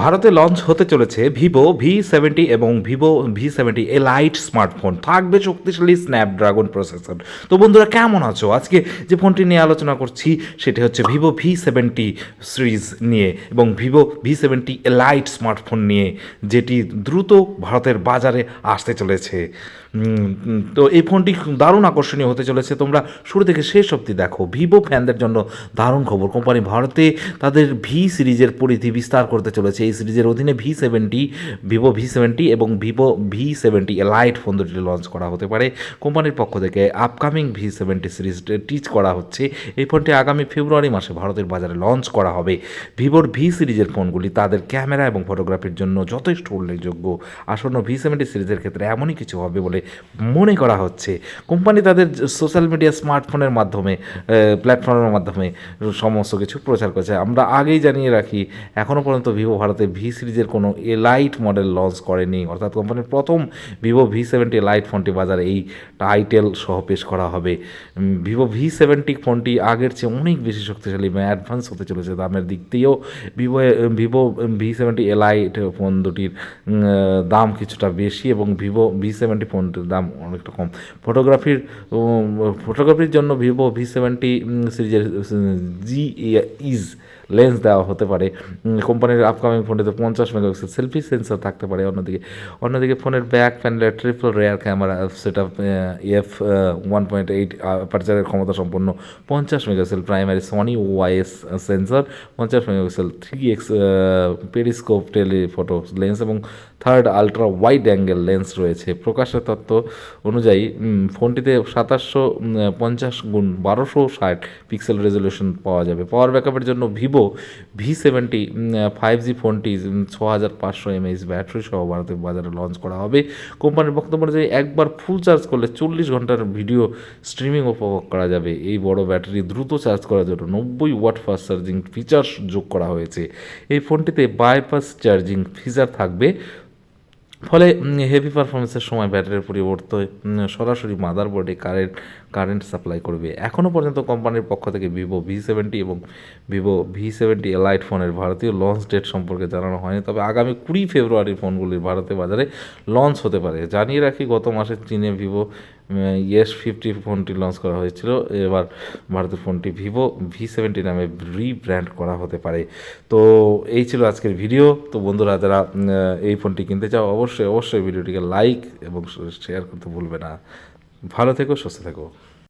ভারতে লঞ্চ হতে চলেছে ভিভো ভি সেভেন্টি এবং Vivo V seventy e lite smartphone. থাকবে শক্তিশালী স্ন্যাপড্রাগন প্রসেসর। তো বন্ধুরা, কেমন আছো? আজকে যে ফোনটি নিয়ে আলোচনা করছি, সেটি হচ্ছে ভিভো ভি সেভেন্টি সিরিজ নিয়ে এবং Vivo V seventy e lite smartphone নিয়ে, যেটি দ্রুত ভারতের বাজারে আসতে চলেছে। তো এই ফোনটি দারুণ আকর্ষণীয় হতে চলেছে। তোমরা শুরু থেকে শেষ অবধি দেখো। ভিভো ফ্যানদের জন্য দারুণ খবর। কোম্পানি ভারতে তাদের ভি সিরিজের পরিধি বিস্তার করতে চলেছে। এই সিরিজের অধীনে V seventy, Vivo V seventy এবং Vivo V seventy lite phone দুটি লঞ্চ করা হতে পারে। কোম্পানির পক্ষ থেকে upcoming V seventy series tease করা হচ্ছে। এই ফোনটি আগামী ফেব্রুয়ারি মাসে ভারতের বাজারে লঞ্চ করা হবে। ভিভোর ভি সিরিজের ফোনগুলি তাদের ক্যামেরা এবং ফটোগ্রাফির জন্য যথেষ্ট উল্লেখযোগ্য। আসন্ন ভি সেভেন্টি সিরিজের ক্ষেত্রে এমনই কিছু হবে বলে মনে করা হচ্ছে। কোম্পানি তাদের সোশ্যাল মিডিয়া স্মার্টফোনের মাধ্যমে প্ল্যাটফর্মের মাধ্যমে সমস্ত কিছু প্রচার করছে। আমরা আগেই জানিয়ে রাখি এখনও পর্যন্ত ভিভো ভারতে ভি সিরিজের কোনো এলাইট মডেল লঞ্চ করেনি। অর্থাৎ কোম্পানির প্রথম ভিভো ভি সেভেন্টি লাইট ফোনটি বাজারে এই টাইটেল সহ পেশ করা হবে। ভিভো ভি সেভেন্টি ফোনটি আগের চেয়ে অনেক বেশি শক্তিশালী এবং অ্যাডভান্স হতে চলেছে দামের দিক দিয়েও। Vivo Vivo V seventy e lite phone দুটির দাম কিছুটা বেশি এবং ভিভো ভি সেভেন্টি ফোনটির দাম অনেকটা কম। ফটোগ্রাফির ফটোগ্রাফির জন্য ভিভো ভি সেভেন্টি সিরিজের জি ইজ লেন্স দেওয়া হতে পারে। কোম্পানির আপকামিং ফোনটিতে পঞ্চাশ মেগাপিক্সেল সেলফি সেন্সর থাকতে পারে অন্যদিকে। অন্যদিকে ফোনের ব্যাক প্যানেলে ট্রিপল রেয়ার ক্যামেরা সেটা এফ ওয়ান পয়েন্ট এইট পারচারের ক্ষমতা সম্পন্ন পঞ্চাশ megapixel primary Sony YS sensor পঞ্চাশ megapixel three X periscope telephoto lens এবং third ultra wide angle lens রয়েছে। প্রকাশের তত্ত্ব অনুযায়ী ফোনটিতে সাতাশশো পঞ্চাশ গুণ বারোশো ষাট পিক্সেল রেজলিউশন পাওয়া যাবে। পাওয়ার ব্যাকআপের জন্য Vivo V seventy five G ফোনটি ছ হাজার পাঁচশো এমএইচ ব্যাটারি সহ ভারতের বাজারে লঞ্চ করা হবে। কোম্পানির বক্তব্য অনুযায়ী একবার ফুল চার্জ করলে চল্লিশ ঘণ্টার ভিডিও স্ট্রিমিং উপভোগ করা যাবে। এই বড় ব্যাটারি দ্রুত চার্জ করার জন্য নব্বই ওয়াট ফাস্ট চার্জিং ফিচার্স যোগ করা হয়েছে। এই ফোনটিতে বাইপাস চার্জিং ফিচার থাকবে। ফলে হেভি পারফরমেন্সের সময় ব্যাটারির পরিবর্তে সরাসরি মাদারবোর্ডে কারেন্ট কারেন্ট সাপ্লাই করবে। এখনও পর্যন্ত কোম্পানির পক্ষ থেকে ভিভো ভি সেভেন্টি এবং Vivo V seventy e lite ফোনের ভারতীয় লঞ্চ ডেট সম্পর্কে জানানো হয়নি। তবে আগামী কুড়ি ফেব্রুয়ারি ফোনগুলির ভারতে বাজারে লঞ্চ হতে পারে। জানিয়ে রাখি, গত মাসে চীনে ভিভো ইয়েস ফিফটি ফোনটি লঞ্চ করা হয়েছিল। এবার ভারতের ফোনটি ভিভো ভি সেভেন্টি নামে রিব্র্যান্ড করা হতে পারে। তো এই ছিল আজকের ভিডিও তো বন্ধুরা, যারা এই ফোনটি কিনতে চাও, অবশ্যই অবশ্যই ভিডিওটিকে লাইক এবং শেয়ার করতে ভুলবে না। ভালো থেকো, সুস্থ থেকো।